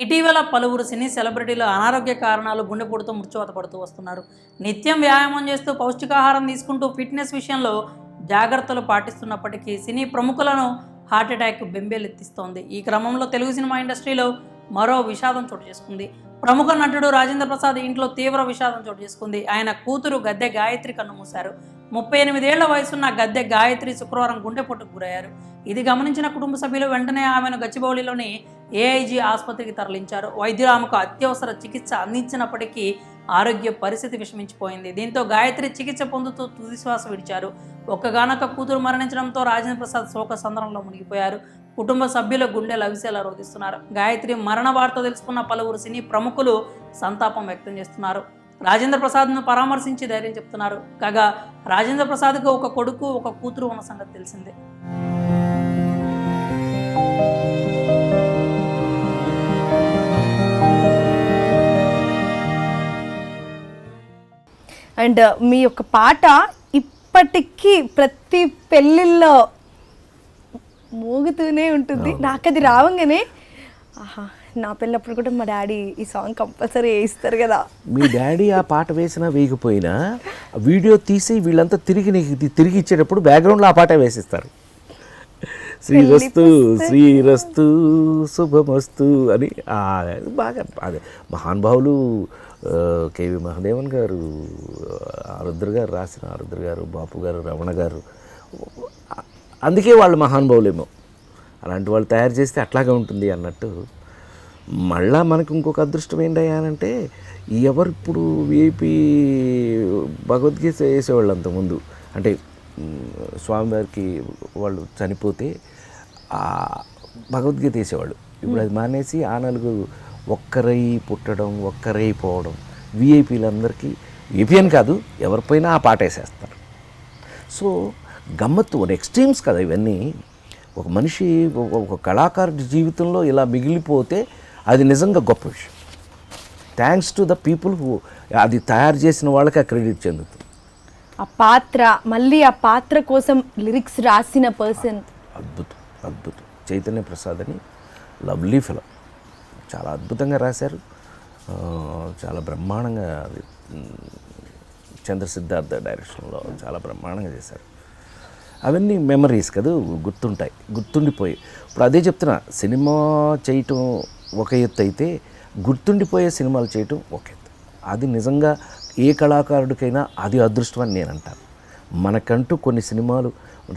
ఇటీవల పలువురు సినీ సెలబ్రిటీలు అనారోగ్య కారణాలు గుండెపోటుతో మృత్యువాత పడుతూ వస్తున్నారు. నిత్యం వ్యాయామం చేస్తూ పౌష్టికాహారం తీసుకుంటూ ఫిట్నెస్ విషయంలో జాగ్రత్తలు పాటిస్తున్నప్పటికీ సినీ ప్రముఖులను హార్ట్ అటాక్ బెంబేలెత్తిస్తోంది. ఈ క్రమంలో తెలుగు సినిమా ఇండస్ట్రీలో మరో విషాదం చోటు చేసుకుంది. ప్రముఖ నటుడు రాజేంద్ర ప్రసాద్ ఇంట్లో తీవ్ర విషాదం చోటు చేసుకుంది. ఆయన కూతురు గద్దె గాయత్రి కన్నుమూశారు ముప్పై ఎనిమిదేళ్ళ వయసున్న గద్దె గాయత్రి శుక్రవారం గుండెపోటుకు గురయ్యారు. ఇది గమనించిన కుటుంబ సభ్యులు వెంటనే ఆమెను గచ్చిబౌలిలోని ఏఐజీ ఆసుపత్రికి తరలించారు. వైద్యులు ఆమెకు అత్యవసర చికిత్స అందించినప్పటికీ ఆరోగ్య పరిస్థితి విషమించిపోయింది. దీంతో గాయత్రి చికిత్స పొందుతూ తుదిశ్వాస విడిచారు. ఒక్కగానొక్క కూతురు మరణించడంతో రాజేంద్ర ప్రసాద్ శోక సందర్భంలో మునిగిపోయారు. కుటుంబ సభ్యుల గుండె లవిసేలా రోధిస్తున్నారు. గాయత్రి మరణ వార్త తెలుసుకున్న పలువురు సినీ ప్రముఖులు సంతాపం వ్యక్తం చేస్తున్నారు. రాజేంద్ర ప్రసాద్ను పరామర్శించి ధైర్యం చెప్తున్నారు. కాగా రాజేంద్ర ప్రసాద్కు ఒక కొడుకు ఒక కూతురు ఉన్న సంగతి తెలిసిందే. అండ్ మీ యొక్క పాట ఇప్పటికీ ప్రతి పెళ్ళిళ్ళలో మోగుతూనే ఉంటుంది. నాకు అది రావంగానే ఆహా. నా పెళ్ళప్పుడు కూడా మా డాడీ ఈ సాంగ్ కంపల్సరీ వేయిస్తారు కదా. మీ డాడీ ఆ పాట వేసినా వేయకపోయినా వీడియో తీసి వీళ్ళంతా తిరిగి నీకు తిరిగి ఇచ్చేటప్పుడు బ్యాక్గ్రౌండ్లో ఆ పాట వేసిస్తారు. శ్రీరస్తు శ్రీరస్తు శుభమస్తు అని బాగా అదే మహానుభావులు కేవి మహాదేవన్ గారు ఆరుద్ర గారు రాసిన ఆరుద్ర గారు బాపు గారు రమణ గారు అందుకే వాళ్ళు మహానుభావులేమో అలాంటి వాళ్ళు తయారు చేస్తే అట్లాగే ఉంటుంది అన్నట్టు మళ్ళా మనకు ఇంకొక అదృష్టం ఏంటంటే ఎవరు ఇప్పుడు విఐపి భగవద్గీత వేసేవాళ్ళు అంతకుముందు అంటే స్వామివారికి వాళ్ళు చనిపోతే భగవద్గీత వేసేవాళ్ళు. ఇప్పుడు అది మానేసి ఆ నలుగురు ఒక్కరై పుట్టడం ఒక్కరై పోవడం విఐపీలందరికీ విఐపీ అని కాదు ఎవరిపైనా ఆ పాట వేసేస్తారు. సో గమ్మత్తు ఎక్స్ట్రీమ్స్ కదా ఇవన్నీ. ఒక మనిషి ఒక- ఒక కళాకారుడి జీవితంలో ఇలా మిగిలిపోతే అది నిజంగా గొప్ప విషయం. Thanks to the people who అది తయారు చేసిన వాళ్ళకి ఆ క్రెడిట్ చెందుతుంది. ఆ పాత్ర మళ్ళీ ఆ పాత్ర కోసం లిరిక్స్ రాసిన పర్సన్. అద్భుతం అద్భుతం. చైతన్య ప్రసాద్ అని లవ్లీ ఫిలం. చాలా అద్భుతంగా రాశారు. చాలా బ్రహ్మాండంగా చంద్ర సిద్ధార్థ డైరెక్షన్లో చాలా బ్రహ్మాండంగా చేశారు. అవన్నీ మెమరీస్ కదా గుర్తుంటాయి గుర్తుండిపోయి. ఇప్పుడు అదే చెప్తున్నా సినిమా చేయటం ఒక ఎత్తు అయితే గుర్తుండిపోయే సినిమాలు చేయటం ఒక ఎత్తు. అది నిజంగా ఏ కళాకారుడికైనా అది అదృష్టం అని నేను అంటాను. మనకంటూ కొన్ని సినిమాలు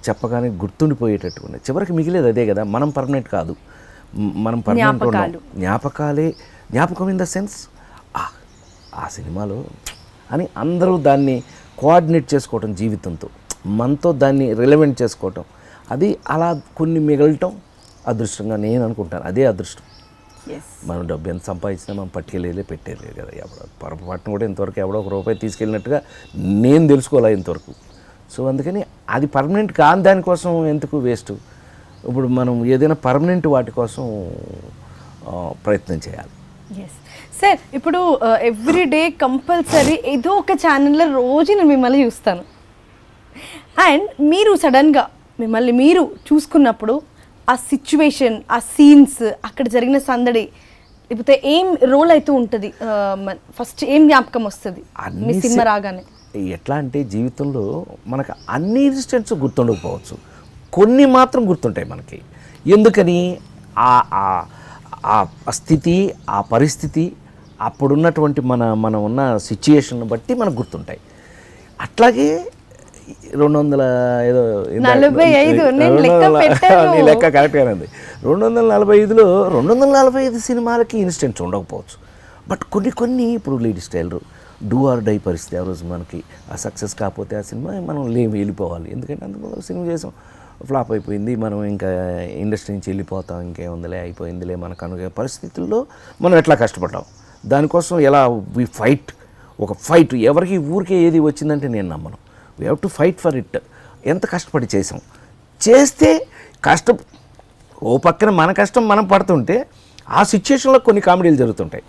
చెప్పగానే గుర్తుండిపోయేటట్టు ఉన్నాయి. చివరికి మిగిలేదు అదే కదా మనం పర్మనెంట్ కాదు. మనం పర్మనెంట్ జ్ఞాపకాలు. జ్ఞాపకాలే జ్ఞాపకం ఇన్ ద సెన్స్ ఆ సినిమాలో అని అందరూ దాన్ని కోఆర్డినేట్ చేసుకోవటం జీవితంతో. మనతో దాన్ని రిలవెంట్ చేసుకోవటం. అది అలా కొన్ని మిగలటం అదృష్టంగా నేను అనుకుంటాను. అదే అదృష్టం. మనం డబ్బు ఎంత సంపాదించినా మనం పట్టుకెళ్ళేలే పెట్టేలేదు కదా. ఎవడో పొరపాటున కూడా ఇంతవరకు ఎవడో ఒక రూపాయి తీసుకెళ్ళినట్టుగా నేను తెలుసుకోలే ఇంతవరకు. సో అందుకని అది పర్మనెంట్ కాని దానికోసం ఎందుకు వేస్ట్ ఇప్పుడు మనం ఏదైనా పర్మనెంట్ వాటి కోసం ప్రయత్నం చేయాలి. సార్ ఇప్పుడు ఎవ్రీ డే కంపల్సరీ ఏదో ఒక ఛానల్లో రోజు నేను మిమ్మల్ని చూస్తాను. అండ్ మీరు సడన్గా మిమ్మల్ని మీరు చూసుకున్నప్పుడు ఆ సిచ్యువేషన్ ఆ సీన్స్ అక్కడ జరిగిన సందడి లేకపోతే ఏం రోల్ అయితే ఉంటుంది? ఫస్ట్ ఏం జ్ఞాపకం వస్తుంది? మీ అన్ని సినిమా రాగానే. ఎట్లా అంటే జీవితంలో మనకు అన్ని ఇన్సిడెంట్స్ గుర్తుండకపోవచ్చు. కొన్ని మాత్రం గుర్తుంటాయి మనకి. ఎందుకని? ఆ ఆ- ఆ స్థితి ఆ పరిస్థితి అప్పుడున్నటువంటి మన మనం ఉన్న సిచ్యుయేషన్ బట్టి మనకు గుర్తుంటాయి. అట్లాగే రెండు వందల ఏదో నలభై ఐదు, లెక్క కరెక్ట్గానే ఉంది. రెండు వందల నలభై ఐదులో రెండు వందల నలభై ఐదు సినిమాలకి ఇన్సిడెంట్స్ ఉండకపోవచ్చు. బట్ కొన్ని కొన్ని ఇప్పుడు ladies tailor do or die పరిస్థితి ఆ రోజు మనకి. ఆ సక్సెస్ కాకపోతే ఆ సినిమా మనం లేమి వెళ్ళిపోవాలి. ఎందుకంటే అందులో సినిమా చేసాం. ఫ్లాప్ అయిపోయింది. మనం ఇంకా ఇండస్ట్రీ నుంచి వెళ్ళిపోతాం. ఇంకేముందిలే అయిపోయిందిలే మనకు అనుకునే పరిస్థితుల్లో మనం ఎట్లా కష్టపడ్డాం? దానికోసం ఎలా వి ఫైట్? ఒక ఫైట్ ఎవరికి ఊరికే ఏది వచ్చిందంటే నేను నమ్మను. We have to fight for it ఎంత కష్టపడి చేసాం? చేస్తే కష్టం ఓ పక్కన మన కష్టం మనం పడుతుంటే ఆ సిచ్యుయేషన్లో కొన్ని కామెడీలు జరుగుతుంటాయి.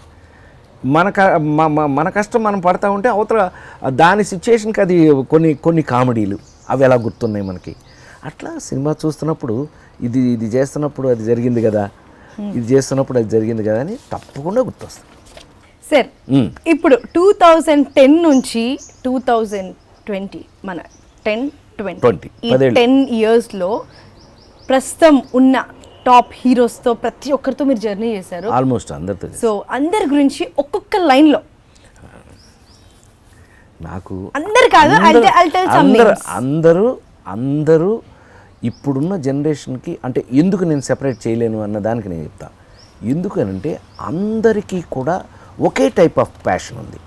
మన క- మన కష్టం మనం పడతా ఉంటే అవతల దాని సిచ్యుయేషన్కి అది కొన్ని కొన్ని కామెడీలు. అవి ఎలా గుర్తున్నాయి మనకి? అట్లా సినిమా చూస్తున్నప్పుడు ఇది ఇది చేస్తున్నప్పుడు అది జరిగింది కదా. ఇది చేస్తున్నప్పుడు అది జరిగింది కదా అని తప్పకుండా గుర్తొస్తుంది సార్. ఇప్పుడు టూ థౌజండ్ టెన్ నుంచి టూ థౌజండ్ ట్వంటీ మన టెన్ 20, ట్వంటీ ఈ. టెన్ ఇయర్స్లో ప్రస్తుతం ఉన్న టాప్ హీరోస్తో ప్రతి ఒక్కరితో మీరు జర్నీ చేశారు ఆల్మోస్ట్ అందరితో. సో అందరి గురించి ఒక్కొక్క లైన్లో నాకు అందరు కాదు అందరూ-. అందరూ అందరూ ఇప్పుడున్న జనరేషన్కి అంటే ఎందుకు నేను సెపరేట్ చేయలేను అన్న దానికి నేను చెప్తా ఎందుకనంటే అందరికీ కూడా ఒకే టైప్ ఆఫ్ ప్యాషన్ ఉంది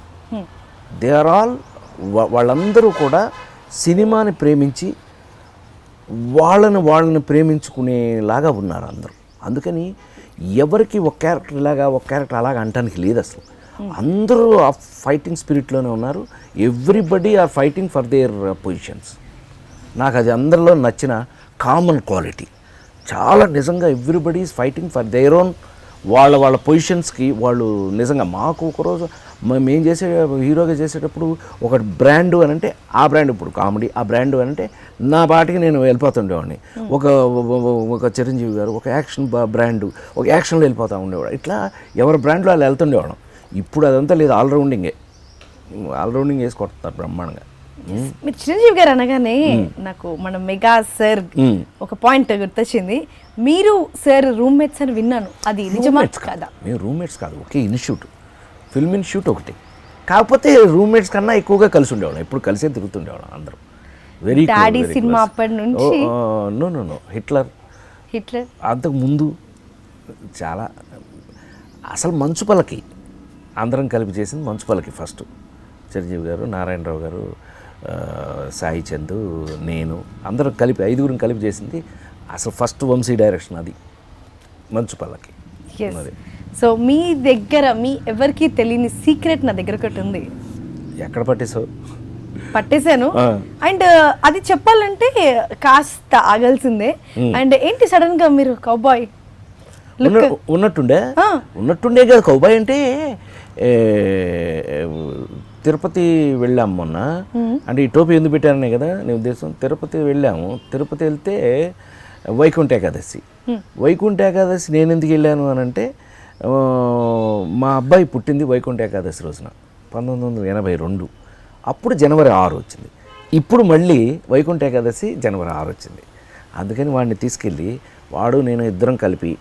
దే ఆర్ ఆల్ వాళ్ళందరూ కూడా సినిమాని ప్రేమించి వాళ్ళని వాళ్ళని ప్రేమించుకునేలాగా ఉన్నారు అందరూ. అందుకని ఎవరికి ఒక క్యారెక్టర్ ఇలాగా ఒక క్యారెక్టర్ అలాగా అంటానికి లేదు అసలు. అందరూ ఆ ఫైటింగ్ స్పిరిట్లోనే ఉన్నారు. Everybody are fighting for their positions. నాకు అది అందరిలో నచ్చిన కామన్ క్వాలిటీ. చాలా నిజంగా everybody is fighting for their own వాళ్ళ వాళ్ళ పొజిషన్స్కి వాళ్ళు నిజంగా మాకు ఒకరోజు మేము చేసే హీరోగా చేసేటప్పుడు ఒక బ్రాండ్ అని అంటే ఆ బ్రాండ్ ఇప్పుడు కామెడీ ఆ బ్రాండ్ అని అంటే నా బాటికి నేను వెళ్ళిపోతుండేవాడిని. ఒక ఒక చిరంజీవి గారు ఒక యాక్షన్ బ్రాండు ఒక యాక్షన్లో వెళ్ళిపోతూ ఉండేవాడు. ఇట్లా ఎవరి బ్రాండ్లో వాళ్ళు వెళ్తుండేవాడు ఇప్పుడు అదంతా లేదు ఆల్రౌండింగే ఆల్రౌండింగ్ వేసి కొడతారు బ్రహ్మాండంగా. మీరు చిరంజీవి గారు అనగానే నాకు మన మెగా సార్. ఒక పాయింట్ గుర్తొచ్చింది. మీరు సార్ రూమ్మేట్స్ అని విన్నాను. అది నిజమా రూమ్మేట్స్ కాదు? మేము రూమ్మేట్స్ కాదు. ఒకే ఇన్స్టిట్యూట్ ఫిల్మ్ ఇన్స్టిట్యూట్ ఒకటి. కాకపోతే రూమ్మేట్స్ కన్నా ఎక్కువగా కలిసి ఉండేవాళ్ళం. ఎప్పుడు కలిసే తిరుగుతుండేవాళ్ళం అందరం. వెరీ Daddy సినిమా అప్పటి నుంచి? No no no Hitler Hitler అంతకు ముందు చాలా అసలు మంచు పలకి. అందరం కలిపి చేసింది మంచు పలకి ఫస్ట్ చిరంజీవి గారు నారాయణరావు గారు సాయి చందు నేను అందరం కలిపి ఐదుగురం కలిపి చేసింది అసలు ఫస్ట్ వంశీ డైరెక్షన్ అది మంచు పల్లకి. సో మీ దగ్గర మీ ఎవరికి తెలియని సీక్రెట్ నా దగ్గర ఒకటి ఉంది. ఎక్కడ పట్టేసావు పట్టేశాను. అండ్ అది చెప్పాలంటే కాస్త ఆగాల్సిందే. అండ్ ఏంటి సడన్గా మీరు కౌబాయ్ ఉన్న ఉన్నట్టుండే. ఉన్నట్టుండే కదా. కౌబాయ్ అంటే తిరుపతి వెళ్ళాం మొన్న. అంటే ఈ టోపీ ఎందుకు పెట్టారనే కదా నీ ఉద్దేశం. తిరుపతి వెళ్ళాము. తిరుపతి వెళ్తే వైకుంఠ ఏకాదశి. వైకుంఠ ఏకాదశి నేను ఎందుకు వెళ్ళాను అని అంటే మా అబ్బాయి పుట్టింది వైకుంఠ ఏకాదశి రోజున పంతొమ్మిది వందల ఎనభై రెండు. అప్పుడు జనవరి ఆరు వచ్చింది. ఇప్పుడు మళ్ళీ వైకుంఠ ఏకాదశి జనవరి ఆరు వచ్చింది. అందుకని వాడిని తీసుకెళ్ళి వాడు నేను ఇద్దరం కలిపి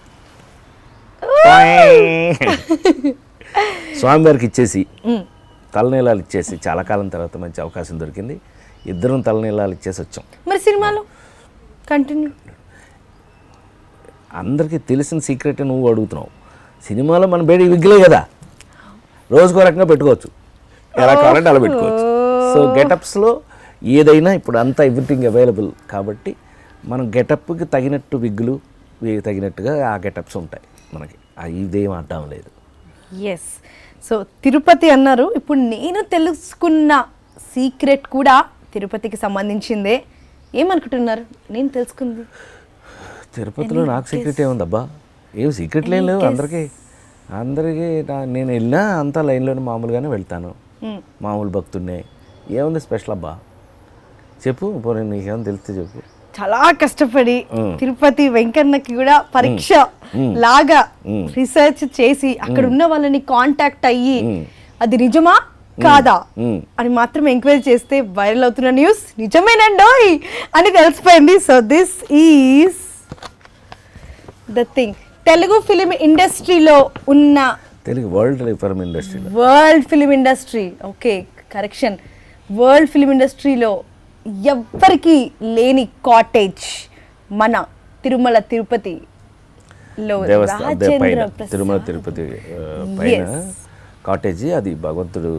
స్వామివారికి ఇచ్చేసి తలనీలాలు ఇచ్చేసి చాలా కాలం తర్వాత మంచి అవకాశం దొరికింది. ఇద్దరం తలనీలాలు ఇచ్చేసి వచ్చాం. మరి సినిమాలో? కంటిన్యూ అందరికీ తెలిసిన సీక్రెట్ నువ్వు అడుగుతున్నావు. సినిమాలో మన బేడి విగ్గులే కదా. రోజుకో రకంగా పెట్టుకోవచ్చు. ఎలా కావాలంటే అలా పెట్టుకోవచ్చు. సో గెటప్స్లో ఏదైనా ఇప్పుడు అంతా ఎవ్రీథింగ్ అవైలబుల్ కాబట్టి మనం గెటప్కి తగినట్టు విగ్గులు తగినట్టుగా ఆ గెటప్స్ ఉంటాయి మనకి. ఇదేం అడ్డం లేదు. ఎస్ సో తిరుపతి అన్నారు. ఇప్పుడు నేను తెలుసుకున్న సీక్రెట్ కూడా తిరుపతికి సంబంధించిందే. ఏమనుకుంటున్నారు? నేను తెలుసుకుంది. తిరుపతిలో నాకు సీక్రెట్ ఏముందబ్బా? ఏం సీక్రెట్లు ఏం లేవు. అందరికీ అందరికీ నేను వెళ్ళినా అంతా లైన్లోనే మామూలుగానే వెళ్తాను. మామూలు భక్తుడినే. ఏముంది స్పెషల్ అబ్బా? చెప్పు పోనీ నీకేమైనా తెలిస్తే చెప్పు. చాలా కష్టపడి. తిరుపతి వెంకన్నకి కూడా పరీక్ష లాగా రీసెర్చ్ చేసి అక్కడ ఉన్న వాళ్ళని కాంటాక్ట్ అయ్యి అది నిజమా? కాదా. అని మాత్రం ఎంక్వైరీ చేస్తే వైరల్ అవుతున్న న్యూస్ నిజమేనండోయ్ అని తెలిసిపోయింది. So this is the thing Telugu film ఇండస్ట్రీలో ఉన్న తెలుగు వరల్డ్ ఫిల్మ్ ఇండస్ట్రీలో. World film industry okay correction world film ఇండస్ట్రీలో ఎవ్వరికి లేని కాటేజ్ మన తిరుమల తిరుపతి తిరుమల తిరుపతి పైన. కాటేజీ అది భగవంతుడు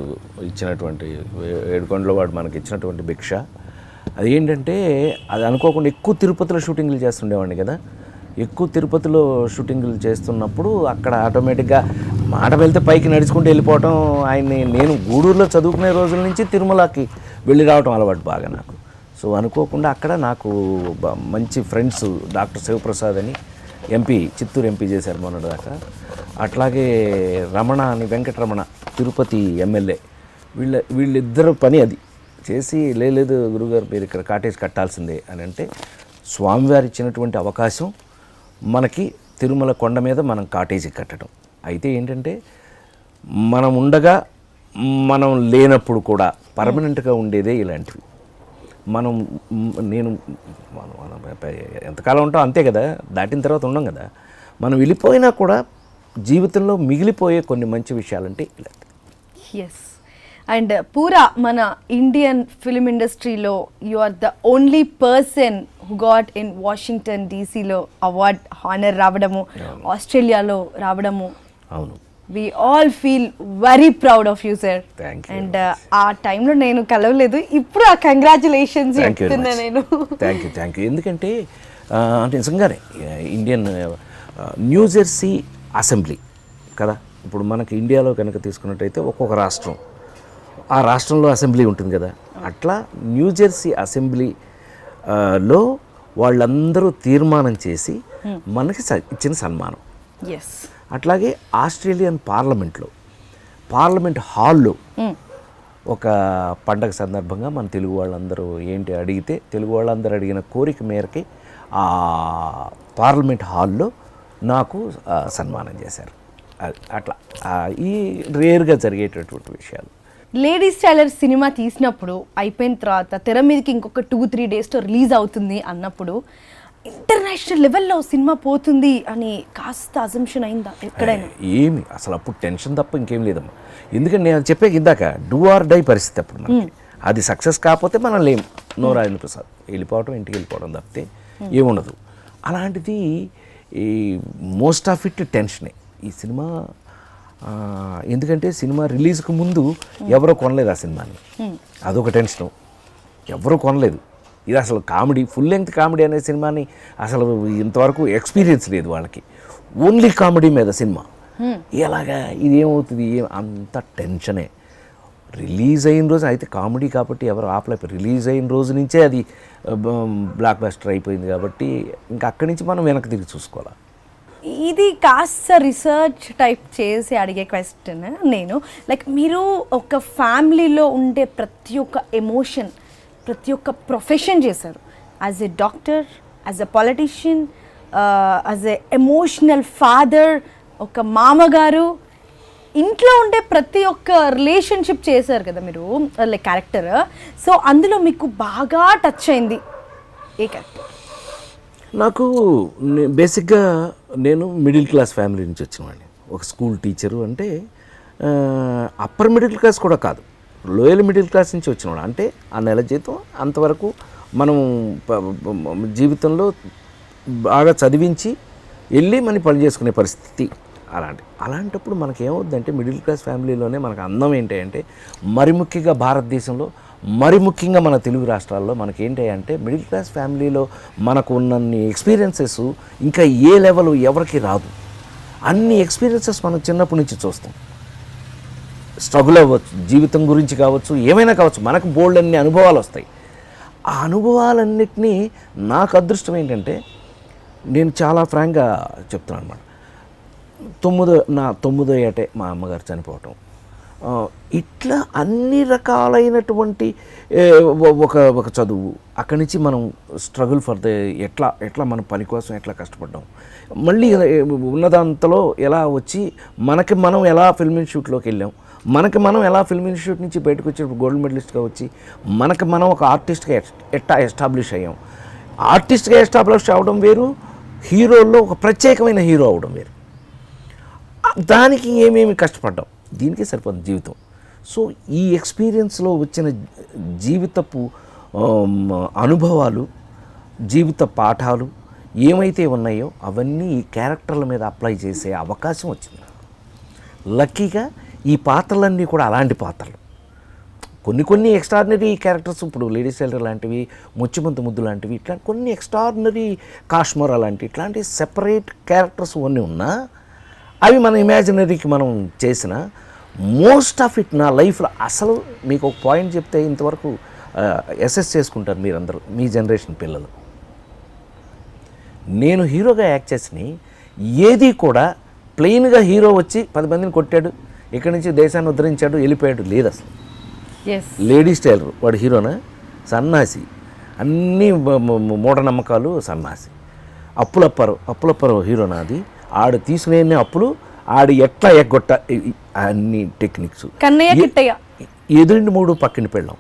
ఇచ్చినటువంటి ఏడుకొండలో వాడు మనకి ఇచ్చినటువంటి భిక్ష. అది ఏంటంటే అది అనుకోకుండా ఎక్కువ తిరుపతిలో షూటింగ్లు చేస్తుండేవాడిని కదా. ఎక్కువ తిరుపతిలో షూటింగ్లు చేస్తున్నప్పుడు అక్కడ ఆటోమేటిక్గా మాట వెళ్తే పైకి నడుచుకుంటూ వెళ్ళిపోవటం ఆయన్ని నేను గూడూరులో చదువుకునే రోజుల నుంచి తిరుమలకి వెళ్ళి రావటం అలవాటు బాగా నాకు. సో అనుకోకుండా అక్కడ నాకు మంచి ఫ్రెండ్స్ డాక్టర్ శివప్రసాద్ అని ఎంపీ చిత్తూరు ఎంపీ చేశారు మొన్నటిదాకా. అట్లాగే రమణ అని వెంకటరమణ తిరుపతి ఎమ్మెల్యే. వీళ్ళ వీళ్ళిద్దరు పని అది. చేసి లేదు గురుగారు మీరు ఇక్కడ కాటేజ్ కట్టాల్సిందే అని అంటే స్వామివారు ఇచ్చినటువంటి అవకాశం మనకి తిరుమల కొండ మీద మనం కాటేజీ కట్టడం. అయితే ఏంటంటే మనం ఉండగా మనం లేనప్పుడు కూడా పర్మనెంట్గా ఉండేదే ఇలాంటివి. మనం నేను మనం ఎంతకాలం ఉంటాం అంతే కదా దాటిన తర్వాత ఉండం కదా. మనం వెళ్ళిపోయినా కూడా జీవితంలో మిగిలిపోయే కొన్ని మంచి విషయాలంటే ఇలాంటివి. ఎస్ అండ్ పూరా మన ఇండియన్ ఫిలిం ఇండస్ట్రీలో you are the only person who got in Washington డీసీలో award honour రావడము ఆస్ట్రేలియాలో రావడము. అవును. We all feel very proud of you sir Thank you. And ఆ టైంలో నేను కలవలేదు. ఇప్పుడు ఆ కంగ్రాచులేషన్స్ చెప్తున్నా నేను. థ్యాంక్ యూ థ్యాంక్ యూ ఎందుకంటే అంటే నిజంగానే ఇండియన్ ఆ, న్యూజెర్సీ అసెంబ్లీ కదా? ఇప్పుడు మనకి ఇండియాలో కనుక తీసుకున్నట్టయితే ఒక్కొక్క రాష్ట్రం. ఆ రాష్ట్రంలో అసెంబ్లీ ఉంటుంది కదా? అట్లా న్యూజెర్సీ అసెంబ్లీ ఆ, లో వాళ్ళందరూ తీర్మానం చేసి మనకి స- ఇచ్చిన సన్మానం. ఎస్ అట్లాగే ఆస్ట్రేలియన్ పార్లమెంట్లో పార్లమెంట్ హాల్లో ఒక పండగ సందర్భంగా మన తెలుగు వాళ్ళందరూ ఏంటి అడిగితే తెలుగు వాళ్ళందరూ అడిగిన కోరిక మేరకి ఆ పార్లమెంట్ హాల్లో నాకు సన్మానం చేశారు. అట్లా ఈ రేర్గా జరిగేటటువంటి విషయాలు. లేడీస్ టైలర్ సినిమా తీసినప్పుడు అయిపోయిన తర్వాత తెర మీదకి ఇంకొక టూ త్రీ డేస్లో రిలీజ్ అవుతుంది అన్నప్పుడు ఇంటర్నేషనల్ లెవెల్లో సినిమా పోతుంది అని కాస్త అజంప్షన్ అయిందా ఎక్కడైనా? ఏమి అసలు అప్పుడు టెన్షన్ తప్ప ఇంకేం లేదమ్మా. ఎందుకంటే నేను చెప్పే ఇందాక డూ ఆర్ డై పరిస్థితి అప్పుడు మనకి. అది సక్సెస్ కాకపోతే మనం లేం నో రాజేంద్ర ప్రసాద్. వెళ్ళిపోవడం ఇంటికి వెళ్ళిపోవడం తప్పితే ఏముండదు. అలాంటిది ఈ మోస్ట్ ఆఫ్ ఇట్ టెన్షనే ఈ సినిమా ఎందుకంటే సినిమా రిలీజ్కి ముందు ఎవరో కొనలేదు ఆ సినిమాని. అదొక టెన్షను ఎవరు కొనలేదు. ఇది అసలు కామెడీ ఫుల్ లెంగ్త్ కామెడీ అనే సినిమాని అసలు ఇంతవరకు ఎక్స్పీరియన్స్ లేదు వాళ్ళకి. ఓన్లీ కామెడీ మీద సినిమా. ఎలాగా? ఇది ఏమవుతుంది? ఏం? అంత టెన్షనే. రిలీజ్ అయిన రోజు అయితే కామెడీ కాబట్టి ఎవరు ఆపలేకపోయి రిలీజ్ అయిన రోజు నుంచే అది బ్లాక్ బస్టర్ అయిపోయింది కాబట్టి ఇంకా అక్కడి నుంచి మనం వెనక్కి తిరిగి చూసుకోవాలి? ఇది కాస్త రీసెర్చ్ టైప్ చేసి అడిగే క్వశ్చన్ నేను. లైక్ మీరు ఒక ఫ్యామిలీలో ఉండే ప్రతి ఒక్క ఎమోషన్ ప్రతి ఒక్క ప్రొఫెషన్ చేశారు. As a doctor as a politician as a emotional father ఒక మామగారు ఇంట్లో ఉండే ప్రతి ఒక్క రిలేషన్షిప్ చేశారు కదా మీరు లైక్ క్యారెక్టర్ సో అందులో మీకు బాగా టచ్ అయింది. ఏ క్యారెక్టర్ నాకు బేసిక్గా నేను మిడిల్ క్లాస్ ఫ్యామిలీ నుంచి వచ్చినవాడిని. ఒక స్కూల్ టీచరు అంటే అప్పర్ మిడిల్ క్లాస్ కూడా కాదు. లోయల్ మిడిల్ క్లాస్ నుంచి వచ్చినవాడు. అంటే ఆ నెల జీతం అంతవరకు మనం జీవితంలో బాగా చదివించి వెళ్ళి మనం పని చేసుకునే పరిస్థితి అలాంటి అలాంటప్పుడు మనకి ఏమవుద్దంటే మిడిల్ క్లాస్ ఫ్యామిలీలోనే మనకు అందం ఏంటి అంటే మరి ముఖ్యంగా భారతదేశంలో మరి ముఖ్యంగా మన తెలుగు రాష్ట్రాల్లో మనకి ఏంటి అంటే మిడిల్ క్లాస్ ఫ్యామిలీలో మనకు ఉన్నన్ని ఎక్స్పీరియన్సెస్ ఇంకా ఏ లెవెల్ ఎవరికి రాదు. అన్ని ఎక్స్పీరియన్సెస్ మనం చిన్నప్పటి నుంచి చూస్తాం. స్ట్రగుల్ అవ్వచ్చు జీవితం గురించి కావచ్చు ఏమైనా కావచ్చు మనకు బోల్డ్ అన్ని అనుభవాలు వస్తాయి. ఆ అనుభవాలన్నిటినీ నాకు అదృష్టం ఏంటంటే నేను చాలా ఫ్రాంక్గా చెప్తున్నాను అనమాట తొమ్మిదో నా తొమ్మిదో ఏటే మా అమ్మగారు చనిపోవటం. ఇట్లా అన్ని రకాలైనటువంటి ఒక ఒక చదువు అక్కడి నుంచి మనం స్ట్రగుల్ ఫర్ ద ఎట్లా ఎట్లా మన పని కోసం ఎట్లా కష్టపడ్డాం. మళ్ళీ ఉన్నదంతలో ఎలా వచ్చి మనకి మనం ఎలా ఫిల్మ్ ఇన్స్టిట్యూట్లోకి వెళ్ళాం. మనకి మనం ఎలా ఫిల్మ్ ఇన్స్టిట్యూట్ నుంచి బయటకు వచ్చేటప్పుడు గోల్డ్ మెడలిస్ట్గా వచ్చి మనకి మనం ఒక ఆర్టిస్ట్గా ఎట్టా ఎస్టాబ్లిష్ అయ్యాం. ఆర్టిస్ట్గా ఎస్టాబ్లిష్ అవ్వడం వేరు హీరోల్లో ఒక ప్రత్యేకమైన హీరో అవడం వేరు. దానికి ఏమేమి కష్టపడ్డాం? దీనికే సరిపోతుంది జీవితం. సో ఈ ఎక్స్పీరియన్స్లో వచ్చిన జీవితపు అనుభవాలు జీవిత పాఠాలు ఏమైతే ఉన్నాయో అవన్నీ ఈ క్యారెక్టర్ల మీద అప్లై చేసే అవకాశం వచ్చింది. లక్కీగా ఈ పాత్రలన్నీ కూడా అలాంటి పాత్రలు. కొన్ని కొన్ని ఎక్స్ట్రాడినరీ క్యారెక్టర్స్ ఇప్పుడు లేడీస్ టైలర్ లాంటివి ముచ్చిమంత ముద్దు లాంటివి ఇట్లాంటి కొన్ని ఎక్స్ట్రాడినరీ కాశ్మోరా లాంటి ఇట్లాంటి సెపరేట్ క్యారెక్టర్స్ అన్నీ ఉన్నా అవి మన ఇమాజినరీకి మనం చేసిన మోస్ట్ ఆఫ్ ఇట్ నా లైఫ్లో అసలు మీకు ఒక పాయింట్ చెప్తే ఇంతవరకు uh, ఎస్ఎస్ చేసుకుంటారు మీరందరూ మీ జనరేషన్ పిల్లలు. నేను హీరోగా యాక్ట్ చేసిన ఏది కూడా ప్లెయిన్గా హీరో వచ్చి పది మందిని కొట్టాడు. ఇక్కడి నుంచి దేశాన్ని ఉద్ధరించాడు వెళ్ళిపోయాడు లేదు అసలు. లేడీస్ టైలర్ వాడు హీరోనా? సన్నాసి. అన్నీ మూఢనమ్మకాలు సన్నాసి. అప్పులప్పరు అప్పులప్పరు హీరో నాది ఆడు తీసుకునే అప్పులు ఆడు ఎట్లా ఎగ్గొట్ట అన్ని టెక్నిక్స్. ఎదురిండి మూడు పక్కన పెళ్ళాం.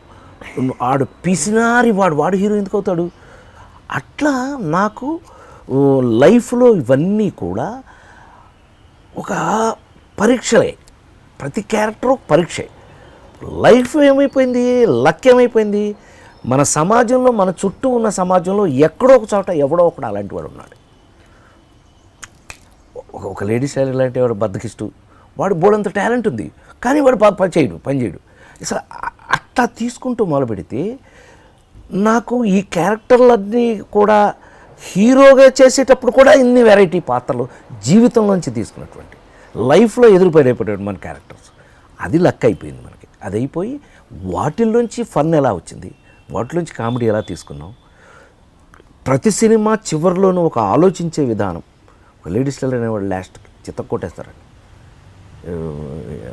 ఆడు పిసినారి వాడు వాడు హీరో ఎందుకు అవుతాడు? అట్లా నాకు లైఫ్లో ఇవన్నీ కూడా ఒక పరీక్షలే. ప్రతి క్యారెక్టర్ ఒక పరీక్షే. లైఫ్ ఏమైపోయింది? లక్ ఏమైపోయింది? మన సమాజంలో మన చుట్టూ ఉన్న సమాజంలో ఎక్కడో ఒక చోట ఎవడో ఒకడు అలాంటి వాడు ఉన్నాడు. ఒక- లేడీస్ లేడీ లాంటి వాడు బద్దకిస్తూ వాడు బోడంత టాలెంట్ ఉంది కానీ వాడు బాగా పని చేయడు పని చేయడు. అసలు అట్లా తీసుకుంటూ మొదలు పెడితే నాకు ఈ క్యారెక్టర్లన్నీ కూడా హీరోగా చేసేటప్పుడు కూడా ఇన్ని వెరైటీ పాత్రలు జీవితంలోంచి తీసుకున్నటువంటి లైఫ్లో ఎదురుపడేపడేటువంటి మన క్యారెక్టర్స్. అది లక్ అయిపోయింది మనకి. అది అయిపోయి వాటిల్లోంచి ఫన్ ఎలా వచ్చింది? వాటిలోంచి కామెడీ ఎలా తీసుకున్నాం? ప్రతి సినిమా చివరిలోనూ ఒక ఆలోచించే విధానం. ఒక లేడీస్ టైలర్ అనేవాడు లాస్ట్ చిత్త కొట్టేస్తారండి.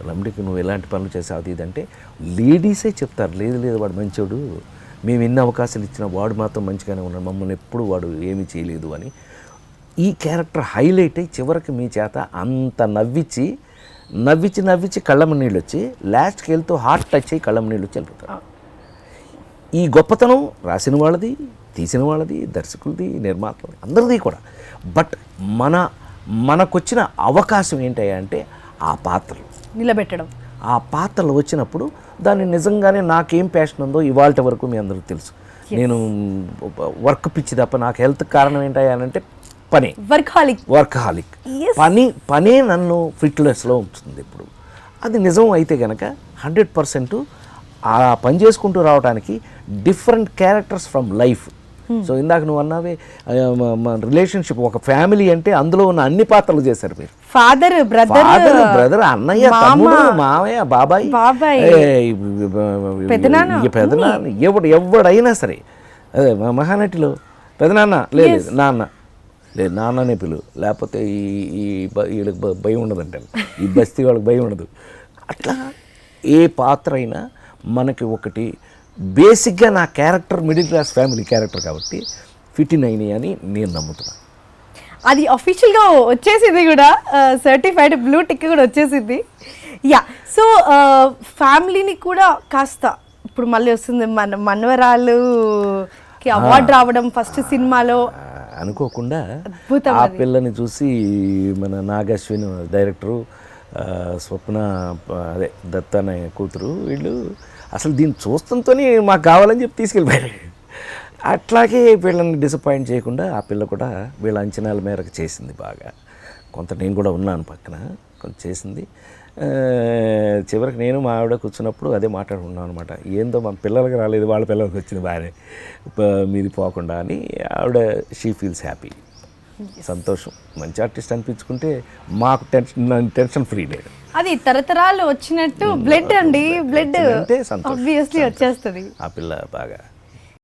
లంబడికి నువ్వు ఎలాంటి పనులు చేసావు? అది ఇది లేడీసే చెప్తారు. లేదు లేదు వాడు మంచోడు. మేము ఎన్ని అవకాశాలు ఇచ్చినా వాడు మాత్రం మంచిగానే ఉన్నాడు. మమ్మల్ని ఎప్పుడు వాడు ఏమీ చేయలేదు అని ఈ క్యారెక్టర్ హైలైట్ అయ్యి చివరికి మీ చేత అంత నవ్వించి నవ్వించి నవ్వించి కళ్ళమ్మ నీళ్ళు వచ్చి లాస్ట్కి వెళ్తూ హార్ట్ టచ్ అయ్యి కళ్ళమ్మ నీళ్ళు వచ్చి వెళ్ళిపోతారు. ఈ గొప్పతనం రాసిన వాళ్ళది తీసిన వాళ్ళది దర్శకులది నిర్మాతలది అందరిది కూడా. బట్ మన మనకొచ్చిన అవకాశం ఏంటయ్యా అంటే ఆ పాత్రలు. నిలబెట్టడం. ఆ పాత్రలు వచ్చినప్పుడు దాన్ని నిజంగానే నాకేం ప్యాషన్ ఉందో ఇవాళ వరకు మీ అందరికి తెలుసు. నేను వర్క్ పిచ్చి తప్ప నాకు హెల్త్ కారణం ఏంటయ్యా అంటే పని. Workaholic workaholic Yes. పని పనే నన్ను ఫిట్నెస్లో ఉంచుతుంది ఇప్పుడు. అది నిజం అయితే కనుక హండ్రెడ్ పర్సెంట్ ఆ పని చేసుకుంటూ రావడానికి different characters from life. So ఇందాక నువ్వు అన్నావే రిలేషన్షిప్ ఒక ఫ్యామిలీ అంటే అందులో ఉన్న అన్ని పాత్రలు చేశారు మీరు. ఫాదర్ బ్రదర్ ఫాదర్ బ్రదర్ అన్నయ్య తమ్ముడు మామయ్య బాబాయ్ పెదనాన్న, ఎవడు ఎవడైనా సరే మహానటిలో. పెదనాన్న లేదు, నాన్న. లేదు నాన్ననే పిలు. లేకపోతే ఈ ఈ వీళ్ళకి భయం ఉండదంటే. ఈ బస్తీ వాళ్ళకి భయం ఉండదు. అట్లా ఏ పాత్ర అయినా మనకి ఒకటి బేసిక్గా నా character middle class family character కాబట్టి ఫిట్ ఇన్ అయినాయి అని నేను నమ్ముతున్నాను అది అఫీషియల్గా వచ్చేసింది కూడా సర్టిఫైడ్ బ్లూ టిక్ కూడా వచ్చేసింది. యా సో ఫ్యామిలీని కూడా కాస్త ఇప్పుడు మళ్ళీ వస్తుంది మన మనవరాలుకి అవార్డు రావడం ఫస్ట్ సినిమాలో. అనుకోకుండా ఆ పిల్లని చూసి మన నాగశ్విన్ డైరెక్టరు స్వప్న అదే దత్త అనే కూతురు వీళ్ళు అసలు దీన్ని చూస్తంతోనే మాకు కావాలని చెప్పి తీసుకెళ్ళిపోయారు. అట్లాగే వీళ్ళని డిసప్పాయింట్ చేయకుండా ఆ పిల్ల కూడా వీళ్ళ అంచనాల మేరకు చేసింది బాగా. కొంత నేను కూడా ఉన్నాను పక్కన కొంత చేసింది. చివరికి నేను మా ఆవిడ కూర్చున్నప్పుడు అదే మాట్లాడుకున్నాం అనమాట ఏందో మా పిల్లలకి రాలేదు వాళ్ళ పిల్లలకి వచ్చింది బాగానే మీది పోకుండా అని ఆవిడ షీ ఫీల్స్ హ్యాపీ సంతోషం. మంచి ఆర్టిస్ట్ అనిపించుకుంటే మాకు టెన్షన్ టెన్షన్ ఫ్రీ లేదు అది తరతరాలు వచ్చినట్టు బ్లడ్ అండి బ్లడ్ అంటే సంతోషం. వచ్చేస్తుంది. ఆ పిల్ల బాగా